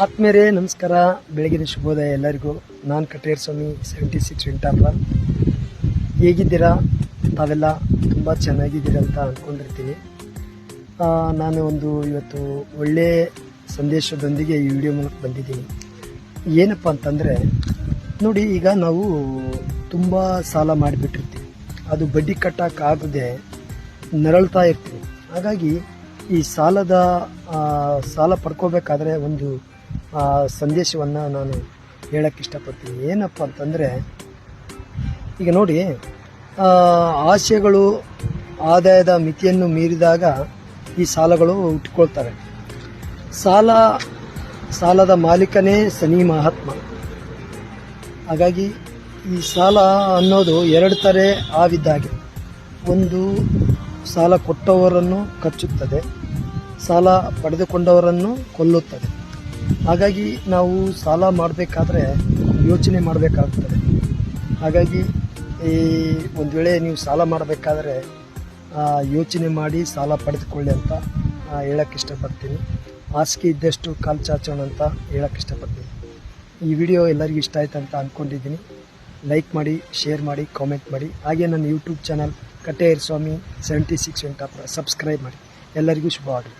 ಆತ್ಮೀಯರೇ, ನಮಸ್ಕಾರ. ಬೆಳಗಿನ ಶುಭೋದಯ ಎಲ್ಲರಿಗೂ. ನಾನು ಕಟೇರ್ ಸ್ವಾಮಿ ಸೆವೆಂಟಿ ಸಿಕ್ಸ್ ವೆಂಟಾಪುರ ಹೇಗಿದ್ದೀರಾ? ತಾವೆಲ್ಲ ತುಂಬ ಚೆನ್ನಾಗಿದ್ದೀರಾ ಅಂತ ಅಂದ್ಕೊಂಡಿರ್ತೀನಿ ನಾನು ಒಂದು ಇವತ್ತು ಒಳ್ಳೆ ಸಂದೇಶದೊಂದಿಗೆ ಈ ವಿಡಿಯೋ ಮೂಲಕ ಬಂದಿದ್ದೀನಿ. ಏನಪ್ಪ ಅಂತಂದರೆ, ನೋಡಿ, ಈಗ ನಾವು ತುಂಬ ಸಾಲ ಮಾಡಿಬಿಟ್ಟಿರ್ತೀವಿ. ಅದು ಬಡ್ಡಿ ಕಟ್ಟೋಕ್ಕಾಗದೆ ನರಳ್ತಾ ಇರ್ತೀವಿ. ಹಾಗಾಗಿ ಈ ಸಾಲದ ಸಾಲ ಪಡ್ಕೋಬೇಕಾದ್ರೆ ಒಂದು ಸಂದೇಶವನ್ನು ನಾನು ಹೇಳಕ್ಕೆ ಇಷ್ಟಪಡ್ತೀನಿ. ಏನಪ್ಪ ಅಂತಂದರೆ ಈಗ ನೋಡಿ ಆ, ಆಸೆಗಳು ಆದಾಯದ ಮಿತಿಯನ್ನು ಮೀರಿದಾಗ ಈ ಸಾಲಗಳು ಹುಟ್ಕೊಳ್ತವೆ ಸಾಲ ಸಾಲದ ಮಾಲೀಕನೇ ಸನಿ ಮಹಾತ್ಮ. ಹಾಗಾಗಿ ಈ ಸಾಲ ಅನ್ನೋದು ಎರಡು ಥರ ಆವಿದ್ದಾಗೆ. ಒಂದು ಸಾಲ ಕೊಟ್ಟವರನ್ನು ಕಚ್ಚುತ್ತದೆ ಸಾಲ ಪಡೆದುಕೊಂಡವರನ್ನು ಕೊಲ್ಲುತ್ತದೆ. ಹಾಗಾಗಿ ನಾವು ಸಾಲ ಮಾಡಬೇಕಾದ್ರೆ ಯೋಚನೆ ಮಾಡಬೇಕಾಗ್ತದೆ. ಹಾಗಾಗಿ ಈ ಒಂದು ವೇಳೆ ನೀವು ಸಾಲ ಮಾಡಬೇಕಾದ್ರೆ ಯೋಚನೆ ಮಾಡಿ ಸಾಲ ಪಡೆದುಕೊಳ್ಳಿ ಅಂತ ಹೇಳೋಕೆ ಹೇಳಕ್ಕೆ ಇಷ್ಟಪಡ್ತೀನಿ. ಹಾಸಿಗೆ ಇದ್ದಷ್ಟು ಕಾಲು ಚಾಚೋಣ ಅಂತ ಹೇಳಕ್ಕೆ ಇಷ್ಟಪಡ್ತೀನಿ. ಈ ವಿಡಿಯೋ ಎಲ್ಲರಿಗೂ ಇಷ್ಟ ಆಯ್ತು ಅಂತ ಅಂದ್ಕೊಂಡಿದ್ದೀನಿ ಲೈಕ್ ಮಾಡಿ, ಶೇರ್ ಮಾಡಿ, ಕಾಮೆಂಟ್ ಮಾಡಿ. ಹಾಗೆ ನನ್ನ ಯೂಟ್ಯೂಬ್ ಚಾನಲ್ ಕಟ್ಟೆಯರ್ ಸ್ವಾಮಿ ಸೆವೆಂಟಿ ಸಿಕ್ಸ್ ಎಂಟ ಸಬ್ಸ್ಕ್ರೈಬ್ ಮಾಡಿ. ಎಲ್ಲರಿಗೂ ಶುಭವಾಗಲಿ.